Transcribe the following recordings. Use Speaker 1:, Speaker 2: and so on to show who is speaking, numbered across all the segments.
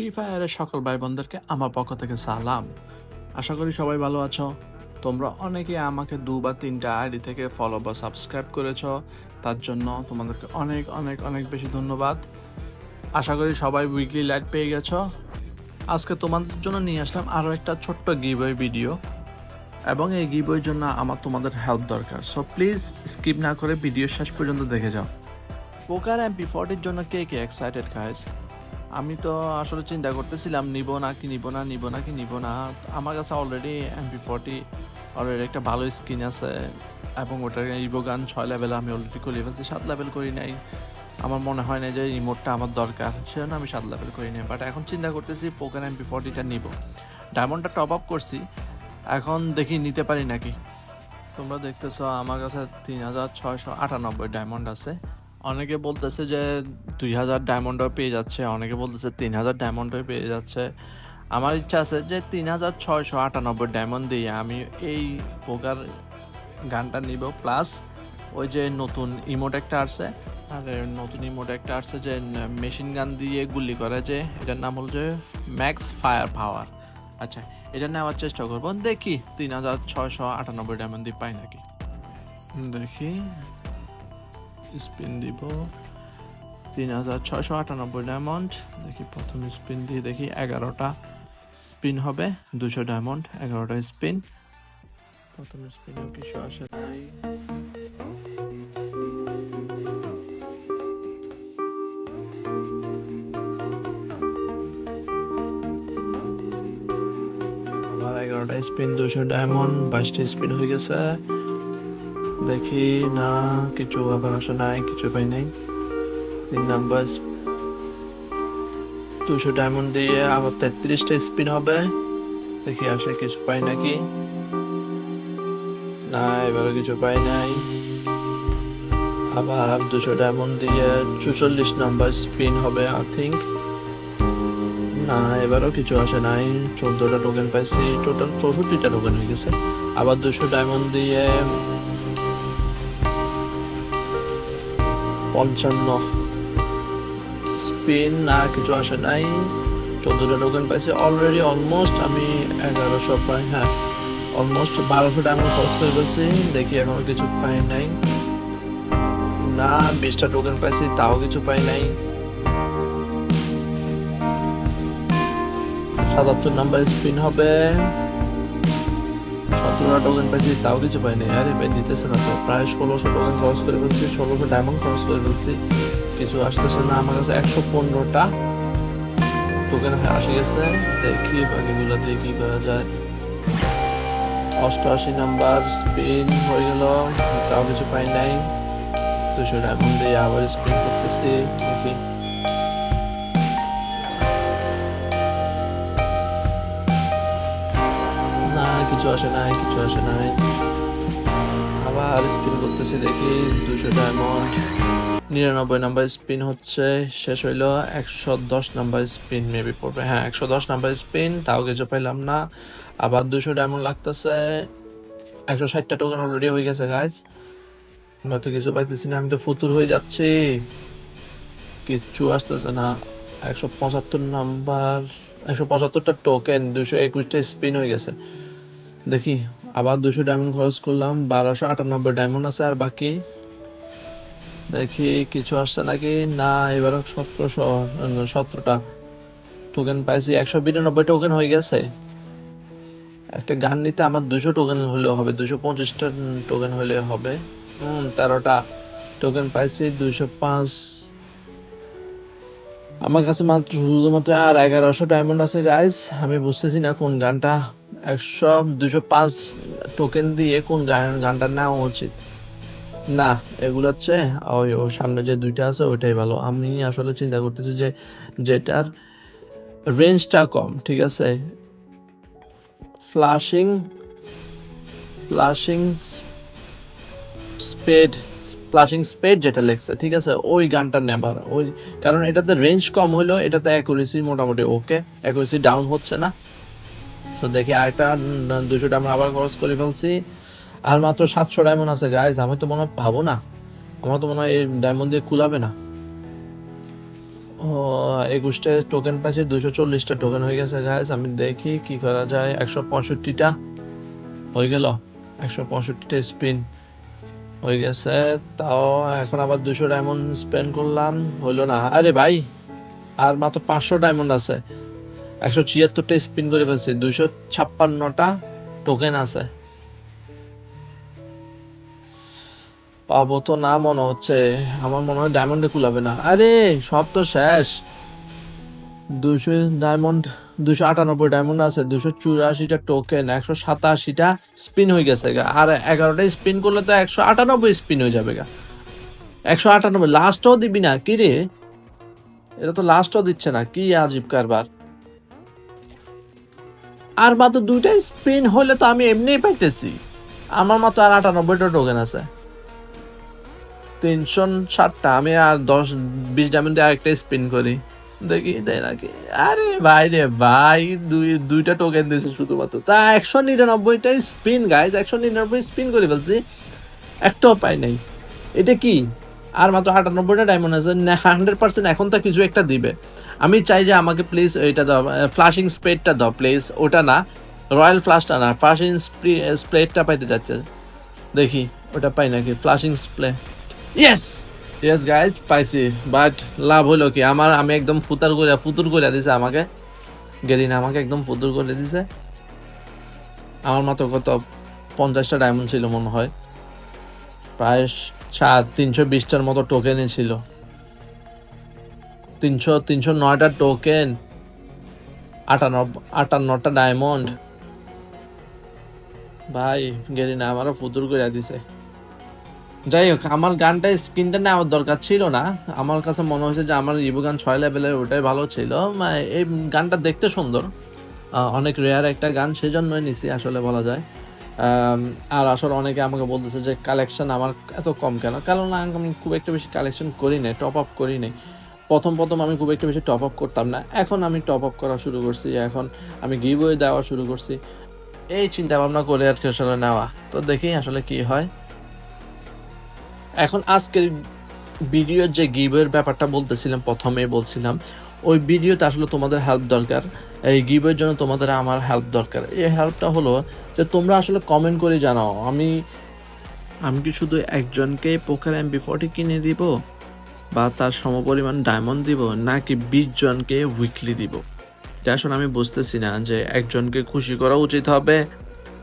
Speaker 1: Free ফায়ারের সকল ভাই বোনদেরকে আমার পক্ষ থেকে সালাম। আশা করি সবাই ভালো আছো। তোমরা অনেকে আমাকে দু বা তিনটা আইডি থেকে ফলো বা সাবস্ক্রাইব করেছ। তার জন্য তোমাদেরকে অনেক অনেক অনেক বেশি ধন্যবাদ। আশা করি সবাই উইকলি লাইট পেয়ে গেছো। আজকে তোমাদের জন্য নিয়ে আসলাম আরও একটা ছোট্ট গিবই ভিডিও এবং এই গিবইয়ের জন্য আমার তোমাদের হেল্প দরকার। সো প্লিজ স্কিপ না করে ভিডিও শেষ পর্যন্ত দেখে যাও। পোকার এমপি ফর্টির জন্য কে কে এক্সাইটেড গাইস আমি তো আসলে চিন্তা করতেছিলাম, নিব না কি নিব না নিব না কি নিব না। আমার কাছে অলরেডি এমপি ফর্টি অলরেডি একটা ভালো স্কিন আছে এবং ওটার ইভো গান ছয় লেভেল আমি অলরেডি করে ফেলছি, সাত লেভেল করি নাই। আমার মনে হয় না যে রিমোটটা আমার দরকার, সেজন্য আমি সাত লেভেল করি নাই। বাট এখন চিন্তা করতেছি পোকার এমপি ফর্টিটা নিব। ডায়মন্ডটা টপ আপ করছি, এখন দেখি নিতে পারি নাকি। তোমরা দেখতেছো আমার কাছে তিন হাজার ছয়শো আটানব্বই ডায়মন্ড আছে। অনেকে বলতেছে যে দুই হাজার ডায়মন্ডও পেয়ে যাচ্ছে, অনেকে বলতেছে তিন হাজার ডায়মন্ডও পেয়ে যাচ্ছে। আমার ইচ্ছা আছে যে তিন হাজার ছয়শো আটানব্বই ডায়মন্ড দিয়ে আমি এই পোকার গানটা নিব প্লাস ওই যে নতুন ইমোট একটা আসছে, আর নতুন ইমোট একটা আসছে যে মেশিন গান দিয়ে গুলি করে যে, এটার নাম হল যে ম্যাক্স ফায়ার পাওয়ার আচ্ছা এটা নেওয়ার চেষ্টা করব, দেখি তিন হাজার ছয়শো আটানব্বই ডায়মন্ড দিয়ে পাই নাকি। দেখি। স্পিন দিব। তিন হাজার ছয়শো আটানব্বই ডায়মন্ড দেখি প্রথম স্পিন দিয়ে দেখি এগারোটা স্পিন হবে, দুশো ডায়মন্ড এগারোটা স্পিন। প্রথম স্পিনেও কিছু আসে নাই। এগারোটা স্পিন, দুশো ডায়মন্ড বাইশটা স্পিন হয়ে গেছে। দেখি, না, কিছু আবার আসে নাই, কিছু পাই নাই। তিন নাম্বার, দুশো ডায়মন্ড দিয়ে আবার তেত্রিশটা স্পিন হবে। দেখি আসে কিছু পাই নাকি। না, এবারও কিছু পাই নাই। আবার দুশো ডায়মন্ড দিয়ে চুচল্লিশ নাম্বার স্পিন হবে আই থিঙ্ক না, এবারও কিছু আসে নাই। চোদ্দটা টোকেন পাইছি টোটাল চৌষট্টিটা টোকেন হয়ে গেছে। আবার দুশো ডায়মন্ড দিয়ে পঞ্চান্ন। স্পিন না কিছু আসে নাই। চোদ্দটা টোকেন পাইছি অলরেডি অলমোস্ট আমি এগারোশো প্রায় হ্যাঁ অলমোস্ট বারোশো ডায়মন্ড খরচ করে ফেলছি, দেখি এখনও কিছু পাই নাই। না, বিশটা টোকেন পাইছি, তাও কিছু পাই নাই। সাতাত্তর নাম্বার স্পিন হবে। সতেরোটা টোকেন পাইছি, তাও কিছু পাইনি আরে ভাই, দিতেছে না তো। প্রায় ষোলোশো টোকেন খরচ করে ফেলছি, ষোলোশো ডায়মন্ড খরচ করে ফেলছি। কিছু আসতেছে না, আমার কাছে একশো পনেরোটা টোকেন আসে গেছে। দেখি বাকিগুলো দিয়ে কি করা যায়। অষ্টআশি নাম্বার স্পিন হয়ে গেল, তাও কিছু পাই নাই। দুশো ডায়মন্ড দিয়ে আবার স্পিন করতেছি, দেখি। আসে নাই, কিছু আসে নাই। আবার স্পিন করতেছি দেখি দুশো ডায়মন্ড নিরানব্বই নাম্বার স্পিন হচ্ছে, শেষ হইল একশো দশ নাম্বার স্পিন মেবি পড়বে। হ্যাঁ একশো দশ নাম্বার স্পিন তাও কিছু পাইলাম না। আবার দুশো ডায়মন্ড লাগতেছে, একশো ষাটটা টোকেন অলরেডি হয়ে গেছে গাইজ আমরা তো কিছু পাইতেছি না, আমি তো ফুতুর হয়ে যাচ্ছি। কিচ্ছু আসতেছে না। একশো পঁচাত্তর নাম্বার একশো পঁচাত্তরটা টোকেন দুশো একুশটা স্পিন হয়ে গেছে। দেখি, আবার দুশো ডায়মন্ড খরচ করলাম, বারোশো আটানব্বই ডায়মন্ড আছে আর বাকি? দেখি, কিছু আসছে নাকি? না, এবার সতেরোশো সতেরোটা টোকেন পাইছি। একশো বিরানব্বই টোকেন হয়ে গেছে। একটা গান নিতে আমার দুশো টোকেন হলেও হবে দুশো পঁচিশটা টোকেন হলে হবে। হুম তেরোটা টোকেন পাইছি দুশো পাঁচ। আমার কাছে মাত্র শুধুমাত্র আর এগারোশো ডায়মন্ড আছে গাইস আমি বুঝতেছি না কোন গানটা। একশো দুশো পাঁচ টোকেন দিয়ে কোন গান গানটা নেওয়া উচিত? না, এগুলো হচ্ছে, ওই ওর সামনে যে দুইটা আছে, ওইটাই ভালো। আমি আসলে চিন্তা করতেছি যে যেটার রেঞ্জটা কম, ঠিক আছে? Flushing flushing spade flushing spade যেটা লেখছে, ঠিক আছে? ওই গানটা নেবার। ওই কারণ এটাতে রেঞ্জ কম হলো এটাতে অ্যাকুরেসি মোটামুটি ওকে অ্যাকুরেসি ডাউন হচ্ছে না। তো দেখি আরেকটা দুশো ডায়মন্ড আবার খরচ করে ফেলছি। আর মাত্র সাতশো ডায়মন্ড আছে গাইজ আমি তো মনে হয় পাবো না। আমার তো মনে হয় এই ডায়মন্ড দিয়ে কুলাবে না। একুশটা টোকেন পাচ্ছি দুশো চল্লিশটা টোকেন হয়ে গেছে গাইজ আমি দেখি কি করা যায়। একশো পঁয়ষট্টিটা হয়ে গেল। একশো পঁয়ষট্টিটা স্পিন হয়ে গেছে। তাও এখন আবার দুশো ডায়মন্ড স্পেন্ড করলাম। হইল না। আরে ভাই, আর মাত্র পাঁচশো ডায়মন্ড আছে। একশো ছিয়াত্তরটা স্পিন করে ফেলছি দুশো ছাপ্পান্নটা টোকেন আছে। পাবো তো না মনে হচ্ছে, আমার মনে হয় ডায়মন্ডে কুলাবে না। আরে, সব তো শেষ। দুশো ডায়মন্ড দুশো আটানব্বই ডায়মন্ড আছে দুশো চুরাশিটা টোকেন একশো সাতাশিটা স্পিন হয়ে গেছে গা। আর এগারোটা স্পিন করলে তো একশো আটানব্বই স্পিন হয়ে যাবে গা। একশো আটানব্বই লাস্টও দিবি না, কি রে? এটা তো লাস্টও দিচ্ছে না, কি আজীব কারবার। আর মাত্র দুইটা স্পিন হলে তো আমি এমনিই পাইতেছি। আমার মাত্র আর আটানব্বইটা টোকেন আছে। তিনশো ষাটটা, আমি আর দশ, বিশ ডায়মন্ড দিয়ে আরেকটা স্পিন করি। দেখি, দেয় নাকি? আরে ভাই রে ভাই, দুই, দুইটা টোকেন দিয়েছে শুধুমাত্র। তা একশো নিরানব্বইটা স্পিন গাইজ একশো নিরানব্বই স্পিন করে ফেলছি। একটাও পাই নাই। এটা কি? আর মাত্র আটানব্বইটা ডায়মন্ড আছে হান্ড্রেড পার্সেন্ট এখন তো কিছু একটা দিবে। আমি চাই যে আমাকে প্লিজ এটা দাও ফ্লাশিং স্প্রেডটা দাও প্লিজ ওটা না রয়্যাল ফ্লাশটা না ফ্লাশিং স্প্রেডটা পাইতে যাচ্ছে দেখি, ওটা পাই নাকি ফ্লাশিং স্প্লে ইয়েস ইয়েস গাইজ পাইছি। বাট লাভ হলো কি, আমার, আমি একদম ফুতার করে ফুতুর করে দিছে আমাকে। গেরিনা আমাকে একদম ফুতুর করে দিছে। আমার মতো কত, পঞ্চাশটা ডায়মন্ড ছিল মনে হয়। প্রায় তিনশো বিশটার মতো টোকেনই ছিল। তিনশো তিনশো নয়টা টোকেন আটানব্বই আটান্নটা ডায়মন্ড ভাই, গেরিনা আমারও ফুতুর করে দিছে। যাই হোক আমার গানটা স্ক্রিনটা নেওয়ার দরকার ছিল না। আমার কাছে মনে হয়েছে যে আমার ইবু গান ছয় লেভেলের ওটাই ভালো ছিল। এই গানটা দেখতে সুন্দর। অনেক রেয়ার একটা গান, সেজন্যই নিছি, আসলে বলা যায়। আর আসলে অনেকে আমাকে বলতেছে যে কালেকশন আমার এত কম কেন? কারণ আমি খুব একটা বেশি কালেকশন করি নাই টপ আপ করি নাই। প্রথম প্রথম আমি খুব একটা বেশি টপ আপ করতাম না। এখন আমি টপ আপ করা শুরু করছি, এখন আমি গিভওয়ে দেওয়া শুরু করছি। এই চিন্তা ভাবনা করে আর কি আসলে নেওয়া। তো দেখি আসলে কি হয়। এখন আজকের ভিডিওর যে গিভের ব্যাপারটা বলতেছিলাম প্রথমে বলছিলাম, ওই ভিডিওতে আসলে তোমাদের হেল্প দরকার। এই গিভের জন্য তোমাদের আমার হেল্প দরকার। এই হেল্পটা হলো যে তোমরা আসলে কমেন্ট করে জানাও। আমি আমি কি শুধু একজনকে পোকার এমবি ফর্টি কিনে দিব বা তার সমপরিমাণ ডায়মন্ড দিব, নাকি বিশ জনকে উইকলি দিব? এটা আসলে আমি বুঝতেছি না যে একজনকে খুশি করা উচিত হবে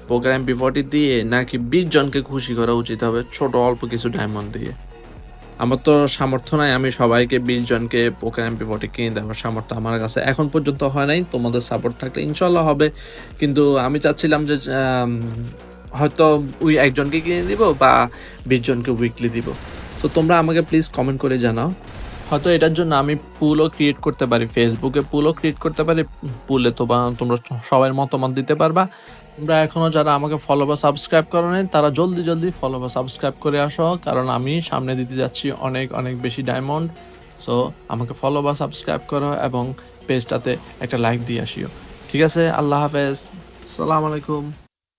Speaker 1: পোকার এমপি ফর্টি দিয়ে, নাকি বিশ জনকে খুশি করা উচিত হবে ছোট অল্প কিছু ডায়মন্ড দিয়ে? আমার তো সামর্থ্য নাই, আমি সবাইকে বিশ জনকে পোকার এমপি ফর্টি কিনে দেওয়ার সামর্থ্য আমার কাছে এখন পর্যন্ত হয় নাই, তোমাদের সাপোর্ট থাকলে ইনশাল্লাহ হবে। কিন্তু আমি চাচ্ছিলাম যে হয়তো ওই একজনকে কিনে দিব বা বিশ জনকে উইকলি দিব। তো তোমরা আমাকে প্লিজ কমেন্ট করে জানাও। হয়তো এটার জন্য আমি পুলও ক্রিয়েট করতে পারি ফেসবুকে পুলও ক্রিয়েট করতে পারি পুলে তো বা তোমরা সবাই মতামত দিতে পারবা। তোমরা এখনও যারা আমাকে ফলো বা সাবস্ক্রাইব করো নাই, তারা জলদি জলদি ফলো বা সাবস্ক্রাইব করে আসো, কারণ আমি সামনে দিতে যাচ্ছি অনেক অনেক বেশি ডায়মন্ড সো আমাকে ফলো বা সাবস্ক্রাইব করো এবং পেজটাতে একটা লাইক দিয়ে আসিও। ঠিক আছে, আল্লাহ হাফেজ। সালাম আলাইকুম।